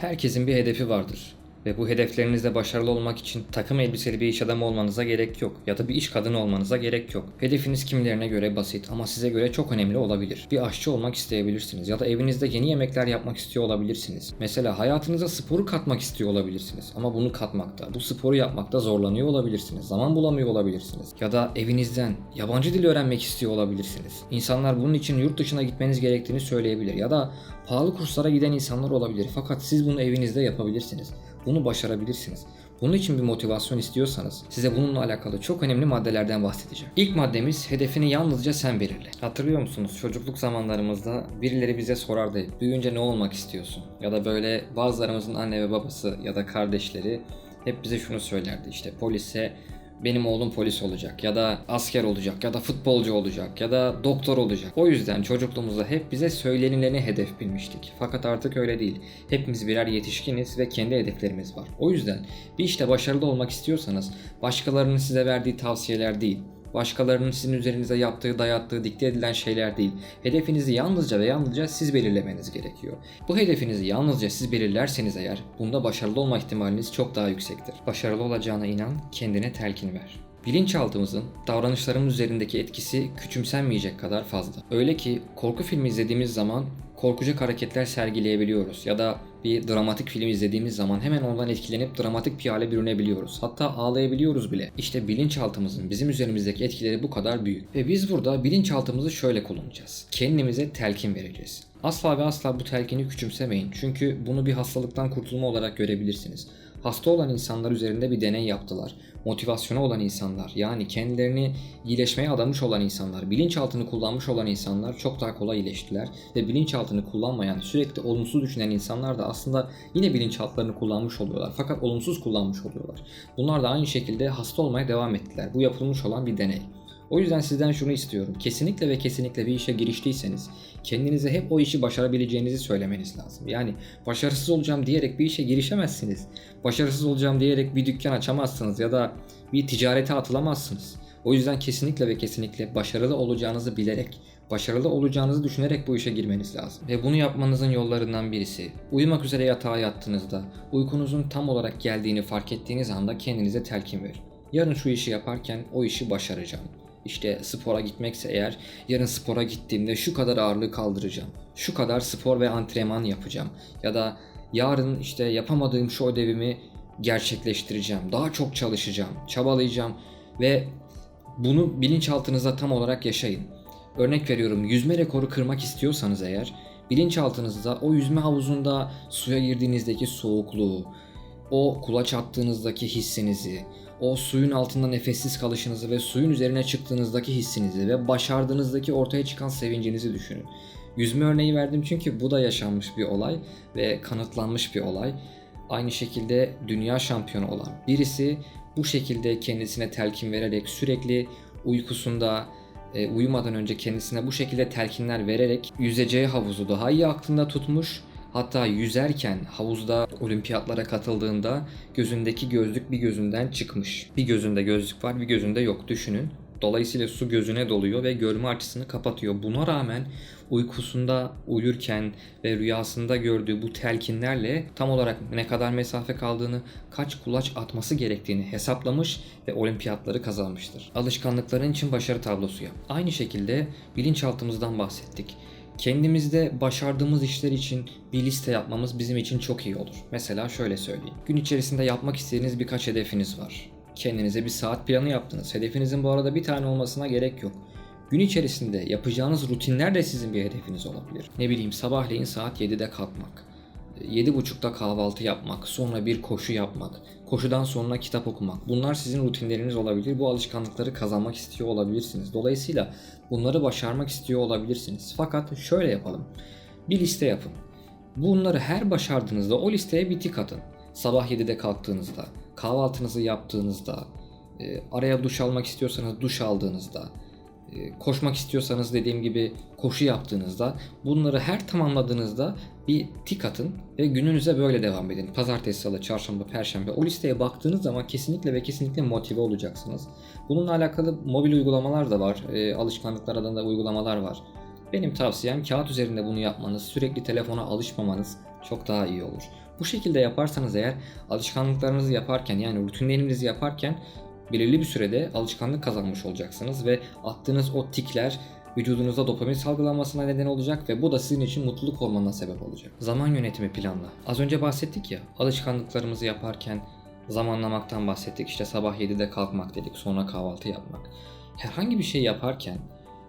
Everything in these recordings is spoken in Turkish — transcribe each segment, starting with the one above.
Herkesin bir hedefi vardır. Ve bu hedeflerinizde başarılı olmak için takım elbiseli bir iş adamı olmanıza gerek yok. Ya da bir iş kadını olmanıza gerek yok. Hedefiniz kimilerine göre basit ama size göre çok önemli olabilir. Bir aşçı olmak isteyebilirsiniz. Ya da evinizde yeni yemekler yapmak istiyor olabilirsiniz. Mesela hayatınıza sporu katmak istiyor olabilirsiniz. Ama bunu katmakta, bu sporu yapmakta zorlanıyor olabilirsiniz. Zaman bulamıyor olabilirsiniz. Ya da evinizden yabancı dil öğrenmek istiyor olabilirsiniz. İnsanlar bunun için yurt dışına gitmeniz gerektiğini söyleyebilir. Ya da pahalı kurslara giden insanlar olabilir. Fakat siz bunu evinizde yapabilirsiniz. Bunu başarabilirsiniz. Bunun için bir motivasyon istiyorsanız size bununla alakalı çok önemli maddelerden bahsedeceğim. İlk maddemiz hedefini yalnızca sen belirle. Hatırlıyor musunuz çocukluk zamanlarımızda birileri bize sorardı büyüyünce ne olmak istiyorsun? Ya da böyle bazılarımızın anne ve babası ya da kardeşleri hep bize şunu söylerdi işte polise benim oğlum polis olacak ya da asker olacak ya da futbolcu olacak ya da doktor olacak. O yüzden çocukluğumuzda hep bize söylenileni hedef bilmiştik. Fakat artık öyle değil. Hepimiz birer yetişkiniz ve kendi hedeflerimiz var. O yüzden bir işte başarılı olmak istiyorsanız başkalarının size verdiği tavsiyeler değil, başkalarının sizin üzerinize yaptığı, dayattığı, dikte edilen şeyler değil. Hedefinizi yalnızca ve yalnızca siz belirlemeniz gerekiyor. Bu hedefinizi yalnızca siz belirlerseniz eğer, bunda başarılı olma ihtimaliniz çok daha yüksektir. Başarılı olacağına inan, kendine telkin ver. Bilinçaltımızın davranışlarımız üzerindeki etkisi küçümsenmeyecek kadar fazla. Öyle ki korku filmi izlediğimiz zaman korkacak hareketler sergileyebiliyoruz ya da bir dramatik film izlediğimiz zaman hemen ondan etkilenip dramatik bir hale bürünebiliyoruz. Hatta ağlayabiliyoruz bile. İşte bilinçaltımızın bizim üzerimizdeki etkileri bu kadar büyük. Ve biz burada bilinçaltımızı şöyle kullanacağız. Kendimize telkin vereceğiz. Asla ve asla bu telkini küçümsemeyin. Çünkü bunu bir hastalıktan kurtulma olarak görebilirsiniz. Hasta olan insanlar üzerinde bir deney yaptılar. Motivasyonu olan insanlar, yani kendilerini iyileşmeye adamış olan insanlar, bilinçaltını kullanmış olan insanlar çok daha kolay iyileştiler. Ve bilinçaltını kullanmayan, sürekli olumsuz düşünen insanlar da aslında yine bilinçaltlarını kullanmış oluyorlar. Fakat olumsuz kullanmış oluyorlar. Bunlar da aynı şekilde hasta olmaya devam ettiler. Bu yapılmış olan bir deney. O yüzden sizden şunu istiyorum. Kesinlikle ve kesinlikle bir işe giriştiyseniz kendinize hep o işi başarabileceğinizi söylemeniz lazım. Yani başarısız olacağım diyerek bir işe girişemezsiniz. Başarısız olacağım diyerek bir dükkan açamazsınız ya da bir ticarete atılamazsınız. O yüzden kesinlikle ve kesinlikle başarılı olacağınızı bilerek, başarılı olacağınızı düşünerek bu işe girmeniz lazım. Ve bunu yapmanızın yollarından birisi, uyumak üzere yatağa yattığınızda, uykunuzun tam olarak geldiğini fark ettiğiniz anda kendinize telkin verin. Yarın şu işi yaparken o işi başaracağım. İşte spora gitmekse eğer yarın spora gittiğimde şu kadar ağırlığı kaldıracağım. Şu kadar spor ve antrenman yapacağım. Ya da yarın işte yapamadığım şu ödevimi gerçekleştireceğim. Daha çok çalışacağım, çabalayacağım ve bunu bilinçaltınızda tam olarak yaşayın. Örnek veriyorum yüzme rekoru kırmak istiyorsanız eğer bilinçaltınızda o yüzme havuzunda suya girdiğinizdeki soğukluğu, o kulaç attığınızdaki hissinizi, o suyun altında nefessiz kalışınızı ve suyun üzerine çıktığınızdaki hissinizi ve başardığınızdaki ortaya çıkan sevincinizi düşünün. Yüzme örneği verdim çünkü bu da yaşanmış bir olay ve kanıtlanmış bir olay. Aynı şekilde dünya şampiyonu olan birisi bu şekilde kendisine telkin vererek sürekli uykusunda e, uyumadan önce kendisine bu şekilde telkinler vererek yüzeceği havuzu daha iyi aklında tutmuş Hatta yüzerken havuzda olimpiyatlara katıldığında gözündeki gözlük bir gözünden çıkmış. Bir gözünde gözlük var bir gözünde yok düşünün. Dolayısıyla su gözüne doluyor ve görme açısını kapatıyor. Buna rağmen uykusunda uyurken ve rüyasında gördüğü bu telkinlerle tam olarak ne kadar mesafe kaldığını, kaç kulaç atması gerektiğini hesaplamış ve olimpiyatları kazanmıştır. Alışkanlıkların için başarı tablosu yap. Aynı şekilde bilinçaltımızdan bahsettik. Kendimizde başardığımız işler için bir liste yapmamız bizim için çok iyi olur. Mesela şöyle söyleyeyim. Gün içerisinde yapmak istediğiniz birkaç hedefiniz var. Kendinize bir saat planı yaptınız. Hedefinizin bu arada bir tane olmasına gerek yok. Gün içerisinde yapacağınız rutinler de sizin bir hedefiniz olabilir. Ne bileyim sabahleyin saat 7'de kalkmak. 7.30'da kahvaltı yapmak, sonra bir koşu yapmak, koşudan sonra kitap okumak. Bunlar sizin rutinleriniz olabilir. Bu alışkanlıkları kazanmak istiyor olabilirsiniz. Dolayısıyla bunları başarmak istiyor olabilirsiniz. Fakat şöyle yapalım. Bir liste yapın. Bunları her başardığınızda o listeye bir tik atın. Sabah 7'de kalktığınızda, kahvaltınızı yaptığınızda, e, araya duş almak istiyorsanız duş aldığınızda, koşmak istiyorsanız dediğim gibi koşu yaptığınızda bunları her tamamladığınızda bir tik atın ve gününüze böyle devam edin. Pazartesi, salı, çarşamba, perşembe o listeye baktığınız zaman kesinlikle ve kesinlikle motive olacaksınız. Bununla alakalı mobil uygulamalar da var. E, alışkanlıklar adında uygulamalar var. Benim tavsiyem kağıt üzerinde bunu yapmanız, sürekli telefona alışmamanız çok daha iyi olur. Bu şekilde yaparsanız eğer alışkanlıklarınızı yaparken yani rutinlerinizi yaparken belirli bir sürede alışkanlık kazanmış olacaksınız ve attığınız o tikler vücudunuzda dopamin salgılanmasına neden olacak ve bu da sizin için mutluluk hormonuna sebep olacak. Zaman yönetimi planla. Az önce bahsettik ya alışkanlıklarımızı yaparken zamanlamaktan bahsettik. İşte sabah 7'de kalkmak dedik sonra kahvaltı yapmak. Herhangi bir şey yaparken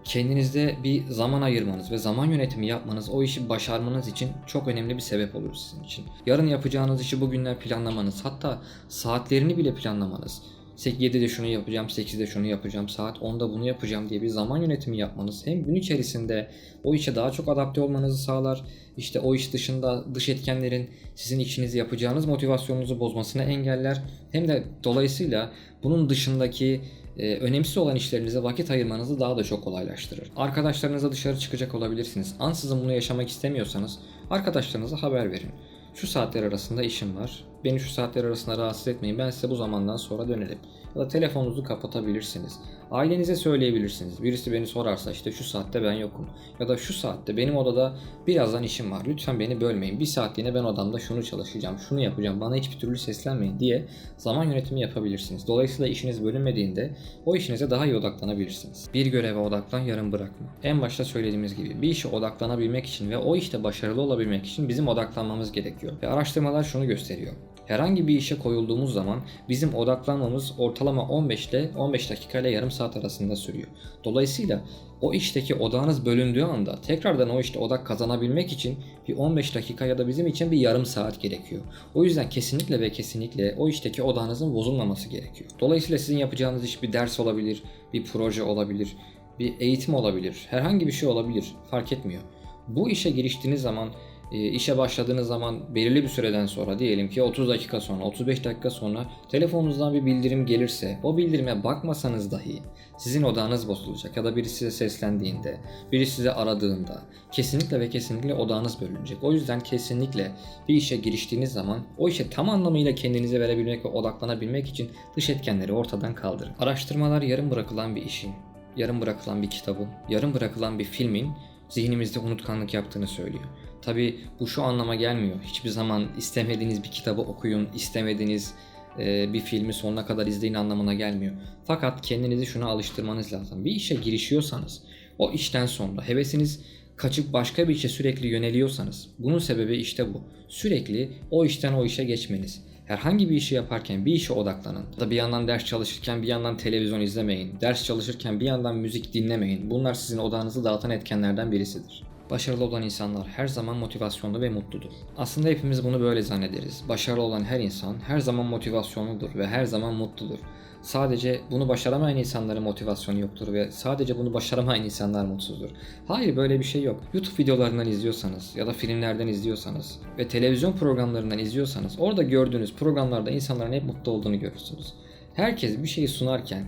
kendinizde bir zaman ayırmanız ve zaman yönetimi yapmanız o işi başarmanız için çok önemli bir sebep olur sizin için. Yarın yapacağınız işi bugünden planlamanız hatta saatlerini bile planlamanız 7'de şunu yapacağım, 8'de şunu yapacağım, saat 10'da bunu yapacağım diye bir zaman yönetimi yapmanız hem gün içerisinde o işe daha çok adapte olmanızı sağlar. İşte o iş dışında dış etkenlerin sizin işinizi yapacağınız motivasyonunuzu bozmasını engeller. Hem de dolayısıyla bunun dışındaki e, önemsiz olan işlerinize vakit ayırmanızı daha da çok kolaylaştırır. Arkadaşlarınızla dışarı çıkacak olabilirsiniz. Ansızın bunu yaşamak istemiyorsanız arkadaşlarınıza haber verin. Şu saatler arasında işim var. Beni şu saatler arasında rahatsız etmeyin. Ben size bu zamandan sonra dönerim. Ya da telefonunuzu kapatabilirsiniz. Ailenize söyleyebilirsiniz. Birisi beni sorarsa işte şu saatte ben yokum. Ya da şu saatte benim odada birazdan işim var. Lütfen beni bölmeyin. Bir saatliğine ben odamda şunu çalışacağım, şunu yapacağım. Bana hiçbir türlü seslenmeyin diye zaman yönetimi yapabilirsiniz. Dolayısıyla işiniz bölünmediğinde o işinize daha iyi odaklanabilirsiniz. Bir göreve odaklan, yarım bırakma. En başta söylediğimiz gibi bir işe odaklanabilmek için ve o işte başarılı olabilmek için bizim odaklanmamız gerekiyor. Ve araştırmalar şunu gösteriyor. Herhangi bir işe koyulduğumuz zaman bizim odaklanmamız ortalama 15 ile 15 dakika ile yarım saat arasında sürüyor. Dolayısıyla o işteki odağınız bölündüğü anda tekrardan o işte odak kazanabilmek için bir 15 dakika ya da bizim için bir yarım saat gerekiyor. O yüzden kesinlikle ve kesinlikle o işteki odağınızın bozulmaması gerekiyor. Dolayısıyla sizin yapacağınız iş bir ders olabilir, bir proje olabilir, bir eğitim olabilir, herhangi bir şey olabilir fark etmiyor. Bu işe giriştiğiniz zaman işe başladığınız zaman belirli bir süreden sonra diyelim ki 30 dakika sonra 35 dakika sonra telefonunuzdan bir bildirim gelirse o bildirime bakmasanız dahi sizin odağınız bozulacak ya da biri size seslendiğinde biri size aradığında kesinlikle ve kesinlikle odağınız bölünecek. O yüzden kesinlikle bir işe giriştiğiniz zaman o işe tam anlamıyla kendinize verebilmek ve odaklanabilmek için dış etkenleri ortadan kaldırın. Araştırmalar yarım bırakılan bir işin, yarım bırakılan bir kitabın, yarım bırakılan bir filmin zihnimizde unutkanlık yaptığını söylüyor. Tabi bu şu anlama gelmiyor. Hiçbir zaman istemediğiniz bir kitabı okuyun, istemediğiniz e, bir filmi sonuna kadar izleyin anlamına gelmiyor. Fakat kendinizi şuna alıştırmanız lazım. Bir işe girişiyorsanız o işten sonra hevesiniz kaçıp başka bir işe sürekli yöneliyorsanız bunun sebebi işte bu. Sürekli o işten o işe geçmeniz. Herhangi bir işi yaparken bir işe odaklanın. Da bir yandan ders çalışırken bir yandan televizyon izlemeyin. Ders çalışırken bir yandan müzik dinlemeyin. Bunlar sizin odağınızı dağıtan etkenlerden birisidir. Başarılı olan insanlar her zaman motivasyonlu ve mutludur. Aslında hepimiz bunu böyle zannederiz. Başarılı olan her insan her zaman motivasyonludur ve her zaman mutludur. Sadece bunu başaramayan insanların motivasyonu yoktur ve sadece bunu başaramayan insanlar mutsuzdur. Hayır böyle bir şey yok. YouTube videolarından izliyorsanız ya da filmlerden izliyorsanız ve televizyon programlarından izliyorsanız orada gördüğünüz programlarda insanların hep mutlu olduğunu görürsünüz. Herkes bir şeyi sunarken,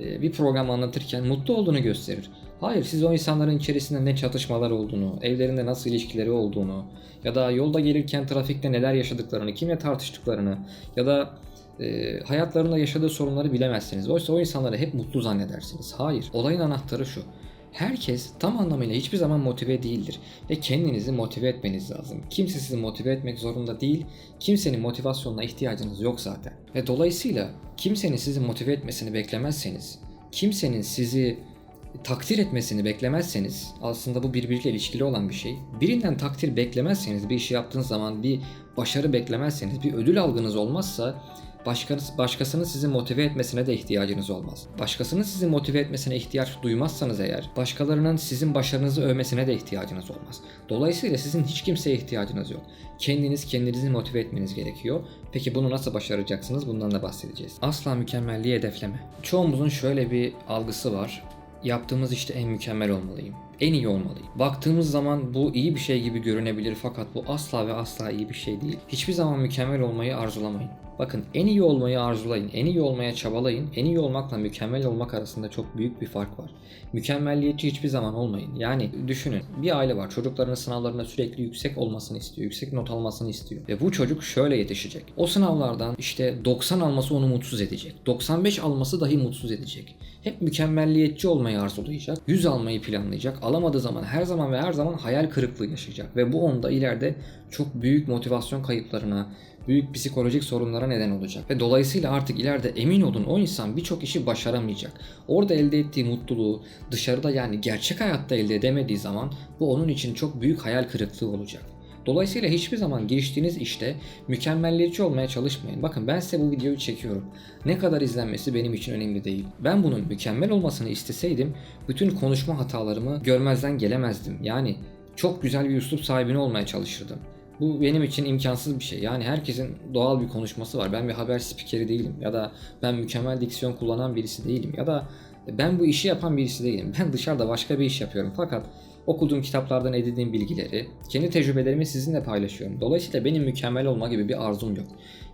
e, bir program anlatırken mutlu olduğunu gösterir. Hayır siz o insanların içerisinde ne çatışmalar olduğunu, evlerinde nasıl ilişkileri olduğunu ya da yolda gelirken trafikte neler yaşadıklarını, kimle tartıştıklarını ya da e, hayatlarında yaşadığı sorunları bilemezsiniz. Oysa o insanları hep mutlu zannedersiniz. Hayır. Olayın anahtarı şu. Herkes tam anlamıyla hiçbir zaman motive değildir ve kendinizi motive etmeniz lazım. Kimse sizi motive etmek zorunda değil. Kimsenin motivasyonuna ihtiyacınız yok zaten. Ve dolayısıyla kimsenin sizi motive etmesini beklemezseniz, kimsenin sizi takdir etmesini beklemezseniz aslında bu birbiriyle ilişkili olan bir şey. Birinden takdir beklemezseniz bir işi yaptığınız zaman bir başarı beklemezseniz bir ödül algınız olmazsa başkası, başkasının sizi motive etmesine de ihtiyacınız olmaz. Başkasının sizi motive etmesine ihtiyaç duymazsanız eğer başkalarının sizin başarınızı övmesine de ihtiyacınız olmaz. Dolayısıyla sizin hiç kimseye ihtiyacınız yok. Kendiniz kendinizi motive etmeniz gerekiyor. Peki bunu nasıl başaracaksınız? Bundan da bahsedeceğiz. Asla mükemmelliği hedefleme. Çoğumuzun şöyle bir algısı var yaptığımız işte en mükemmel olmalıyım. En iyi olmalıyım. Baktığımız zaman bu iyi bir şey gibi görünebilir fakat bu asla ve asla iyi bir şey değil. Hiçbir zaman mükemmel olmayı arzulamayın. Bakın en iyi olmayı arzulayın, en iyi olmaya çabalayın. En iyi olmakla mükemmel olmak arasında çok büyük bir fark var. Mükemmelliyetçi hiçbir zaman olmayın. Yani düşünün bir aile var çocuklarının sınavlarında sürekli yüksek olmasını istiyor, yüksek not almasını istiyor. Ve bu çocuk şöyle yetişecek. O sınavlardan işte 90 alması onu mutsuz edecek. 95 alması dahi mutsuz edecek. Hep mükemmelliyetçi olmayı arzulayacak. 100 almayı planlayacak. alamadığı zaman her zaman ve her zaman hayal kırıklığı yaşayacak. Ve bu onda ileride çok büyük motivasyon kayıplarına, büyük psikolojik sorunlara neden olacak. Ve dolayısıyla artık ileride emin olun o insan birçok işi başaramayacak. Orada elde ettiği mutluluğu dışarıda yani gerçek hayatta elde edemediği zaman bu onun için çok büyük hayal kırıklığı olacak. Dolayısıyla hiçbir zaman giriştiğiniz işte mükemmelliyetçi olmaya çalışmayın. Bakın ben size bu videoyu çekiyorum. Ne kadar izlenmesi benim için önemli değil. Ben bunun mükemmel olmasını isteseydim bütün konuşma hatalarımı görmezden gelemezdim. Yani çok güzel bir üslup sahibini olmaya çalışırdım. Bu benim için imkansız bir şey. Yani herkesin doğal bir konuşması var. Ben bir haber spikeri değilim ya da ben mükemmel diksiyon kullanan birisi değilim ya da ben bu işi yapan birisi değilim. Ben dışarıda başka bir iş yapıyorum. Fakat okuduğum kitaplardan edindiğim bilgileri, kendi tecrübelerimi sizinle paylaşıyorum. Dolayısıyla benim mükemmel olma gibi bir arzum yok.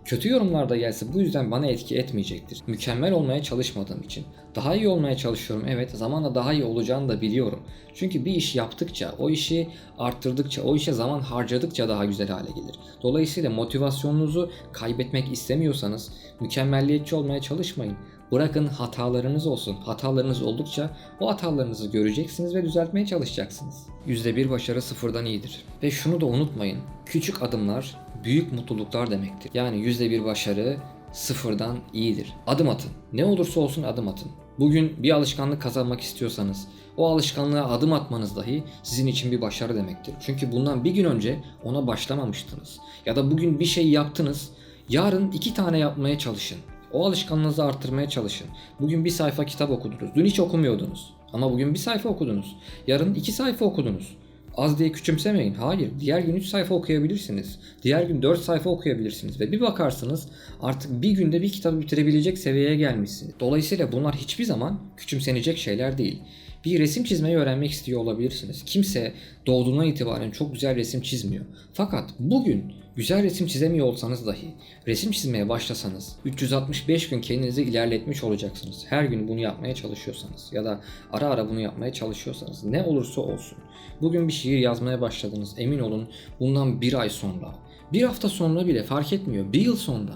Kötü yorumlarda gelse bu yüzden bana etki etmeyecektir. Mükemmel olmaya çalışmadığım için. Daha iyi olmaya çalışıyorum evet zamanla daha iyi olacağını da biliyorum. Çünkü bir iş yaptıkça, o işi arttırdıkça, o işe zaman harcadıkça daha güzel hale gelir. Dolayısıyla motivasyonunuzu kaybetmek istemiyorsanız mükemmelliyetçi olmaya çalışmayın. Bırakın hatalarınız olsun. Hatalarınız oldukça o hatalarınızı göreceksiniz ve düzeltmeye çalışacaksınız. %1 başarı sıfırdan iyidir. Ve şunu da unutmayın. Küçük adımlar büyük mutluluklar demektir. Yani %1 başarı sıfırdan iyidir. Adım atın. Ne olursa olsun adım atın. Bugün bir alışkanlık kazanmak istiyorsanız o alışkanlığa adım atmanız dahi sizin için bir başarı demektir. Çünkü bundan bir gün önce ona başlamamıştınız. Ya da bugün bir şey yaptınız, yarın iki tane yapmaya çalışın. O alışkanlığınızı arttırmaya çalışın. Bugün bir sayfa kitap okudunuz. Dün hiç okumuyordunuz. Ama bugün bir sayfa okudunuz. Yarın iki sayfa okudunuz. Az diye küçümsemeyin. Hayır. Diğer gün 3 sayfa okuyabilirsiniz. Diğer gün 4 sayfa okuyabilirsiniz. Ve bir bakarsınız artık bir günde bir kitabı bitirebilecek seviyeye gelmişsiniz. Dolayısıyla bunlar hiçbir zaman küçümsenecek şeyler değil. Bir resim çizmeyi öğrenmek istiyor olabilirsiniz. Kimse doğduğundan itibaren çok güzel resim çizmiyor. Fakat bugün güzel resim çizemiyor olsanız dahi resim çizmeye başlasanız 365 gün kendinizi ilerletmiş olacaksınız. Her gün bunu yapmaya çalışıyorsanız ya da ara ara bunu yapmaya çalışıyorsanız ne olursa olsun. Bugün bir şiir yazmaya başladınız emin olun bundan bir ay sonra bir hafta sonra bile fark etmiyor. Bir yıl sonra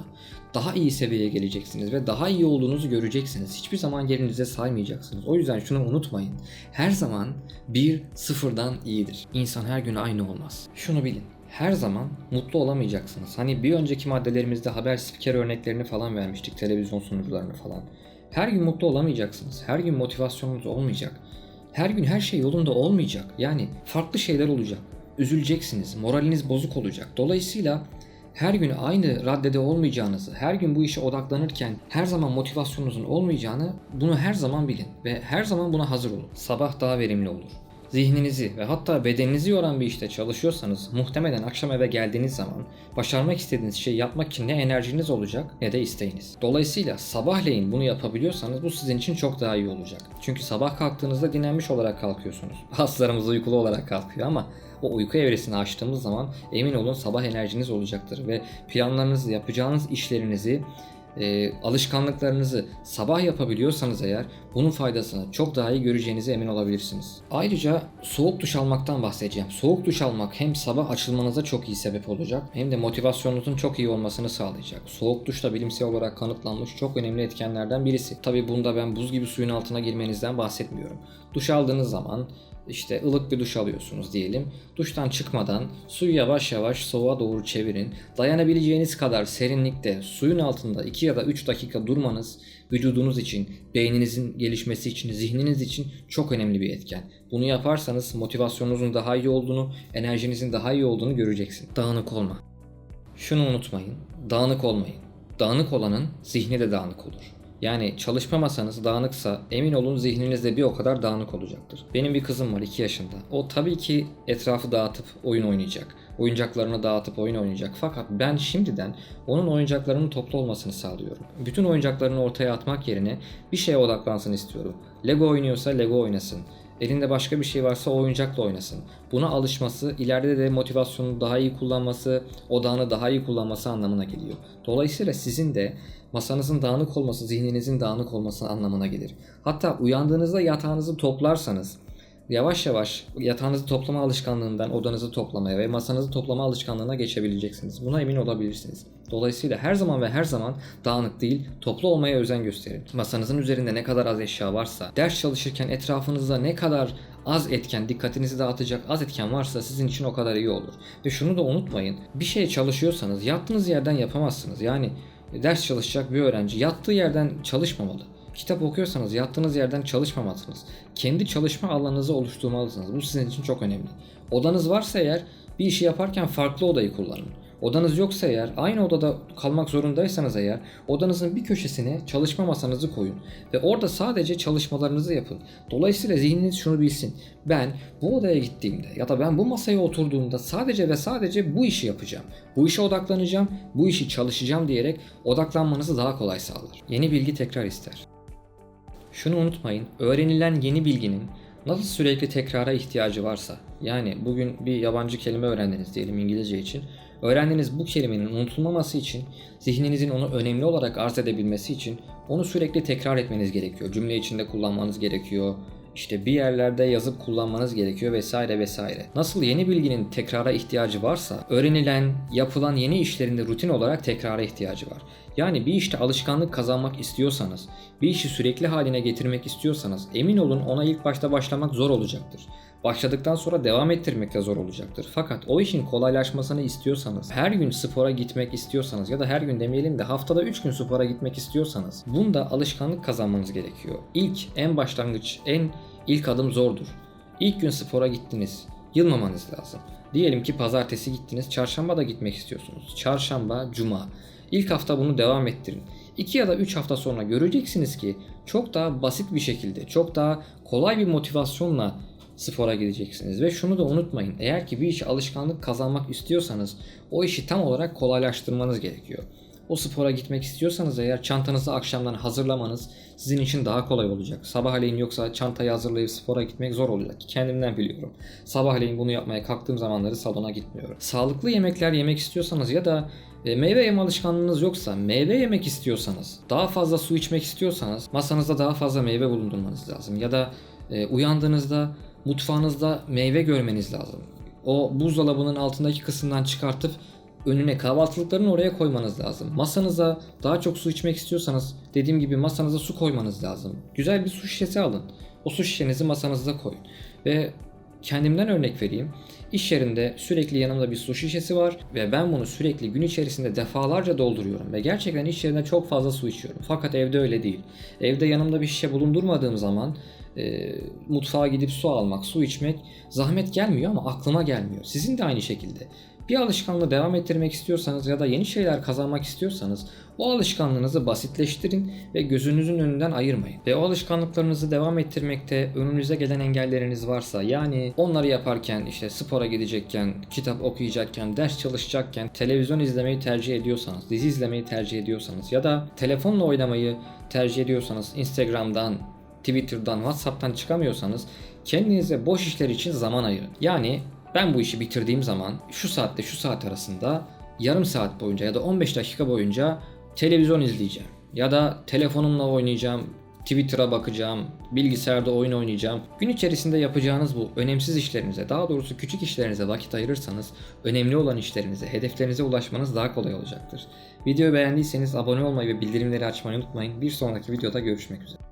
daha iyi seviyeye geleceksiniz ve daha iyi olduğunuzu göreceksiniz. Hiçbir zaman yerinize saymayacaksınız. O yüzden şunu unutmayın. Her zaman bir sıfırdan iyidir. İnsan her gün aynı olmaz. Şunu bilin. Her zaman mutlu olamayacaksınız. Hani bir önceki maddelerimizde haber spiker örneklerini falan vermiştik. Televizyon sunucularını falan. Her gün mutlu olamayacaksınız. Her gün motivasyonunuz olmayacak. Her gün her şey yolunda olmayacak. Yani farklı şeyler olacak. Üzüleceksiniz. Moraliniz bozuk olacak. Dolayısıyla her gün aynı raddede olmayacağınızı, her gün bu işe odaklanırken her zaman motivasyonunuzun olmayacağını bunu her zaman bilin ve her zaman buna hazır olun. Sabah daha verimli olur. Zihninizi ve hatta bedeninizi yoran bir işte çalışıyorsanız muhtemelen akşam eve geldiğiniz zaman başarmak istediğiniz şeyi yapmak için ne enerjiniz olacak ne de isteğiniz. Dolayısıyla sabahleyin bunu yapabiliyorsanız bu sizin için çok daha iyi olacak. Çünkü sabah kalktığınızda dinlenmiş olarak kalkıyorsunuz. Hastalarımız uykulu olarak kalkıyor ama o uyku evresini açtığımız zaman emin olun sabah enerjiniz olacaktır ve planlarınızı, yapacağınız işlerinizi e, alışkanlıklarınızı sabah yapabiliyorsanız eğer bunun faydasını çok daha iyi göreceğinize emin olabilirsiniz. Ayrıca soğuk duş almaktan bahsedeceğim. Soğuk duş almak hem sabah açılmanıza çok iyi sebep olacak hem de motivasyonunuzun çok iyi olmasını sağlayacak. Soğuk duş da bilimsel olarak kanıtlanmış çok önemli etkenlerden birisi. Tabi bunda ben buz gibi suyun altına girmenizden bahsetmiyorum. Duş aldığınız zaman işte ılık bir duş alıyorsunuz diyelim. Duştan çıkmadan suyu yavaş yavaş soğuğa doğru çevirin. Dayanabileceğiniz kadar serinlikte suyun altında 2 ya da 3 dakika durmanız vücudunuz için, beyninizin gelişmesi için, zihniniz için çok önemli bir etken. Bunu yaparsanız motivasyonunuzun daha iyi olduğunu, enerjinizin daha iyi olduğunu göreceksin. Dağınık olma. Şunu unutmayın. Dağınık olmayın. Dağınık olanın zihni de dağınık olur. Yani çalışma masanız dağınıksa emin olun zihniniz de bir o kadar dağınık olacaktır. Benim bir kızım var 2 yaşında. O tabii ki etrafı dağıtıp oyun oynayacak. Oyuncaklarını dağıtıp oyun oynayacak. Fakat ben şimdiden onun oyuncaklarının toplu olmasını sağlıyorum. Bütün oyuncaklarını ortaya atmak yerine bir şeye odaklansın istiyorum. Lego oynuyorsa Lego oynasın. Elinde başka bir şey varsa oyuncakla oynasın. Buna alışması, ileride de motivasyonunu daha iyi kullanması, odağını daha iyi kullanması anlamına geliyor. Dolayısıyla sizin de masanızın dağınık olması, zihninizin dağınık olması anlamına gelir. Hatta uyandığınızda yatağınızı toplarsanız yavaş yavaş yatağınızı toplama alışkanlığından odanızı toplamaya ve masanızı toplama alışkanlığına geçebileceksiniz. Buna emin olabilirsiniz. Dolayısıyla her zaman ve her zaman dağınık değil, toplu olmaya özen gösterin. Masanızın üzerinde ne kadar az eşya varsa, ders çalışırken etrafınızda ne kadar az etken, dikkatinizi dağıtacak az etken varsa sizin için o kadar iyi olur. Ve şunu da unutmayın, bir şey çalışıyorsanız yattığınız yerden yapamazsınız. Yani ders çalışacak bir öğrenci yattığı yerden çalışmamalı. Kitap okuyorsanız yattığınız yerden çalışmamalısınız. Kendi çalışma alanınızı oluşturmalısınız. Bu sizin için çok önemli. Odanız varsa eğer bir işi yaparken farklı odayı kullanın. Odanız yoksa eğer aynı odada kalmak zorundaysanız eğer odanızın bir köşesine çalışma masanızı koyun ve orada sadece çalışmalarınızı yapın. Dolayısıyla zihniniz şunu bilsin. Ben bu odaya gittiğimde ya da ben bu masaya oturduğumda sadece ve sadece bu işi yapacağım. Bu işe odaklanacağım, bu işi çalışacağım diyerek odaklanmanızı daha kolay sağlar. Yeni bilgi tekrar ister. Şunu unutmayın, öğrenilen yeni bilginin nasıl sürekli tekrara ihtiyacı varsa, yani bugün bir yabancı kelime öğrendiniz diyelim İngilizce için, öğrendiğiniz bu kelimenin unutulmaması için, zihninizin onu önemli olarak arz edebilmesi için onu sürekli tekrar etmeniz gerekiyor. Cümle içinde kullanmanız gerekiyor, işte bir yerlerde yazıp kullanmanız gerekiyor vesaire vesaire. Nasıl yeni bilginin tekrara ihtiyacı varsa, öğrenilen, yapılan yeni işlerinde rutin olarak tekrara ihtiyacı var. Yani bir işte alışkanlık kazanmak istiyorsanız, bir işi sürekli haline getirmek istiyorsanız emin olun ona ilk başta başlamak zor olacaktır. Başladıktan sonra devam ettirmek de zor olacaktır. Fakat o işin kolaylaşmasını istiyorsanız, her gün spora gitmek istiyorsanız ya da her gün demeyelim de haftada 3 gün spora gitmek istiyorsanız bunda alışkanlık kazanmanız gerekiyor. İlk, en başlangıç, en ilk adım zordur. İlk gün spora gittiniz. Yılmamanız lazım. Diyelim ki pazartesi gittiniz, çarşamba da gitmek istiyorsunuz. Çarşamba, cuma. İlk hafta bunu devam ettirin. 2 ya da 3 hafta sonra göreceksiniz ki çok daha basit bir şekilde, çok daha kolay bir motivasyonla spora gideceksiniz. Ve şunu da unutmayın. Eğer ki bir işe alışkanlık kazanmak istiyorsanız o işi tam olarak kolaylaştırmanız gerekiyor. O spora gitmek istiyorsanız eğer çantanızı akşamdan hazırlamanız sizin için daha kolay olacak. Sabahleyin yoksa çantayı hazırlayıp spora gitmek zor olacak. Kendimden biliyorum. Sabahleyin bunu yapmaya kalktığım zamanları salona gitmiyorum. Sağlıklı yemekler yemek istiyorsanız ya da e, meyve yeme alışkanlığınız yoksa, meyve yemek istiyorsanız, daha fazla su içmek istiyorsanız masanızda daha fazla meyve bulundurmanız lazım. Ya da e, uyandığınızda mutfağınızda meyve görmeniz lazım. O buzdolabının altındaki kısımdan çıkartıp önüne kahvaltılıklarını oraya koymanız lazım. Masanıza daha çok su içmek istiyorsanız dediğim gibi masanıza su koymanız lazım. Güzel bir su şişesi alın. O su şişenizi masanızda koyun. Ve kendimden örnek vereyim. İş yerinde sürekli yanımda bir su şişesi var ve ben bunu sürekli gün içerisinde defalarca dolduruyorum ve gerçekten iş yerinde çok fazla su içiyorum. Fakat evde öyle değil. Evde yanımda bir şişe bulundurmadığım zaman e, mutfağa gidip su almak, su içmek zahmet gelmiyor ama aklıma gelmiyor. Sizin de aynı şekilde. Bir alışkanlığı devam ettirmek istiyorsanız ya da yeni şeyler kazanmak istiyorsanız o alışkanlığınızı basitleştirin ve gözünüzün önünden ayırmayın. Ve o alışkanlıklarınızı devam ettirmekte önünüze gelen engelleriniz varsa yani onları yaparken işte spora gidecekken, kitap okuyacakken, ders çalışacakken televizyon izlemeyi tercih ediyorsanız, dizi izlemeyi tercih ediyorsanız ya da telefonla oynamayı tercih ediyorsanız Instagram'dan, Twitter'dan, WhatsApp'tan çıkamıyorsanız kendinize boş işler için zaman ayırın. Yani ben bu işi bitirdiğim zaman şu saatte şu saat arasında yarım saat boyunca ya da 15 dakika boyunca televizyon izleyeceğim. Ya da telefonumla oynayacağım, Twitter'a bakacağım, bilgisayarda oyun oynayacağım. Gün içerisinde yapacağınız bu önemsiz işlerinize, daha doğrusu küçük işlerinize vakit ayırırsanız önemli olan işlerinize, hedeflerinize ulaşmanız daha kolay olacaktır. Videoyu beğendiyseniz abone olmayı ve bildirimleri açmayı unutmayın. Bir sonraki videoda görüşmek üzere.